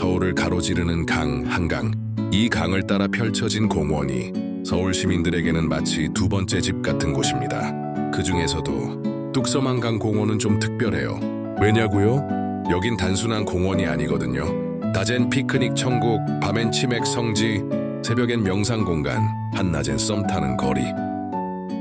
서울을 가로지르는 강 한강. 이 강을 따라 펼쳐진 공원이 서울 시민들에게는 마치 두 번째 집 같은 곳입니다. 그 중에서도 뚝섬한강 공원은 좀 특별해요. 왜냐고요? 여긴 단순한 공원이 아니거든요. 낮엔 피크닉 천국, 밤엔 치맥 성지, 새벽엔 명상 공간, 한낮엔 썸 타는 거리.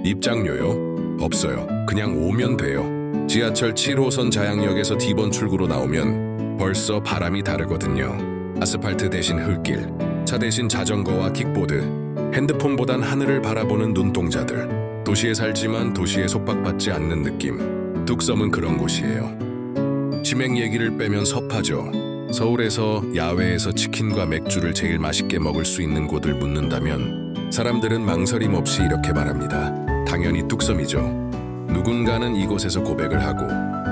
입장료요? 없어요. 그냥 오면 돼요. 지하철 7호선 자양역에서 D번 출구로 나오면 벌써 바람이 다르거든요. 아스팔트 대신 흙길, 차 대신 자전거와 킥보드, 핸드폰보단 하늘을 바라보는 눈동자들. 도시에 살지만 도시에 속박받지 않는 느낌. 뚝섬은 그런 곳이에요. 치맥 얘기를 빼면 섭하죠. 서울에서 야외에서 치킨과 맥주를 제일 맛있게 먹을 수 있는 곳을 묻는다면 사람들은 망설임 없이 이렇게 말합니다. 당연히 뚝섬이죠. 누군가는 이곳에서 고백을 하고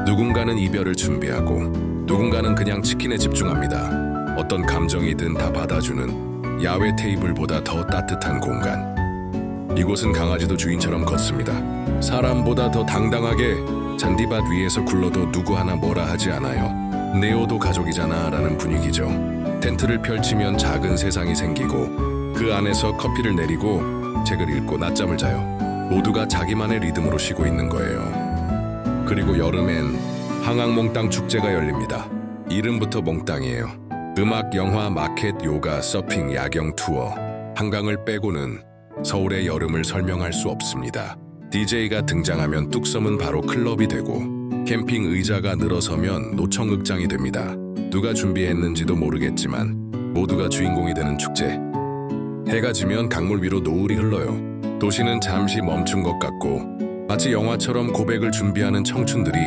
누군가는 이별을 준비하고 누군가는 그냥 치킨에 집중합니다. 어떤 감정이든 다 받아주는 야외 테이블보다 더 따뜻한 공간. 이곳은 강아지도 주인처럼 걷습니다. 사람보다 더 당당하게 잔디밭 위에서 굴러도 누구 하나 뭐라 하지 않아요. 네오도 가족이잖아 라는 분위기죠. 텐트를 펼치면 작은 세상이 생기고 그 안에서 커피를 내리고 책을 읽고 낮잠을 자요. 모두가 자기만의 리듬으로 쉬고 있는 거예요. 그리고 여름엔 항항몽땅 축제가 열립니다. 이름부터 몽땅이에요. 음악, 영화, 마켓, 요가, 서핑, 야경 투어. 한강을 빼고는 서울의 여름을 설명할 수 없습니다. DJ가 등장하면 뚝섬은 바로 클럽이 되고 캠핑 의자가 늘어서면 노청극장이 됩니다. 누가 준비했는지도 모르겠지만 모두가 주인공이 되는 축제. 해가 지면 강물 위로 노을이 흘러요. 도시는 잠시 멈춘 것 같고 마치 영화처럼 고백을 준비하는 청춘들이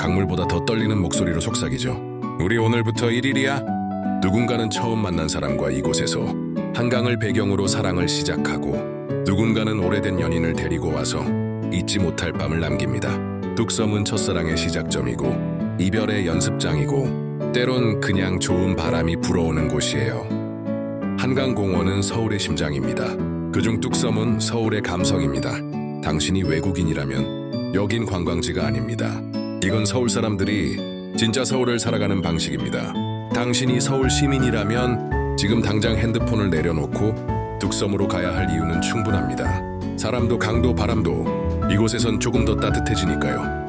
강물보다 더 떨리는 목소리로 속삭이죠. 우리 오늘부터 1일이야. 누군가는 처음 만난 사람과 이곳에서 한강을 배경으로 사랑을 시작하고 누군가는 오래된 연인을 데리고 와서 잊지 못할 밤을 남깁니다. 뚝섬은 첫사랑의 시작점이고 이별의 연습장이고 때론 그냥 좋은 바람이 불어오는 곳이에요. 한강공원은 서울의 심장입니다. 그중 뚝섬은 서울의 감성입니다. 당신이 외국인이라면 여긴 관광지가 아닙니다. 이건 서울 사람들이 진짜 서울을 살아가는 방식입니다. 당신이 서울 시민이라면 지금 당장 핸드폰을 내려놓고 뚝섬으로 가야 할 이유는 충분합니다. 사람도 강도 바람도 이곳에선 조금 더 따뜻해지니까요.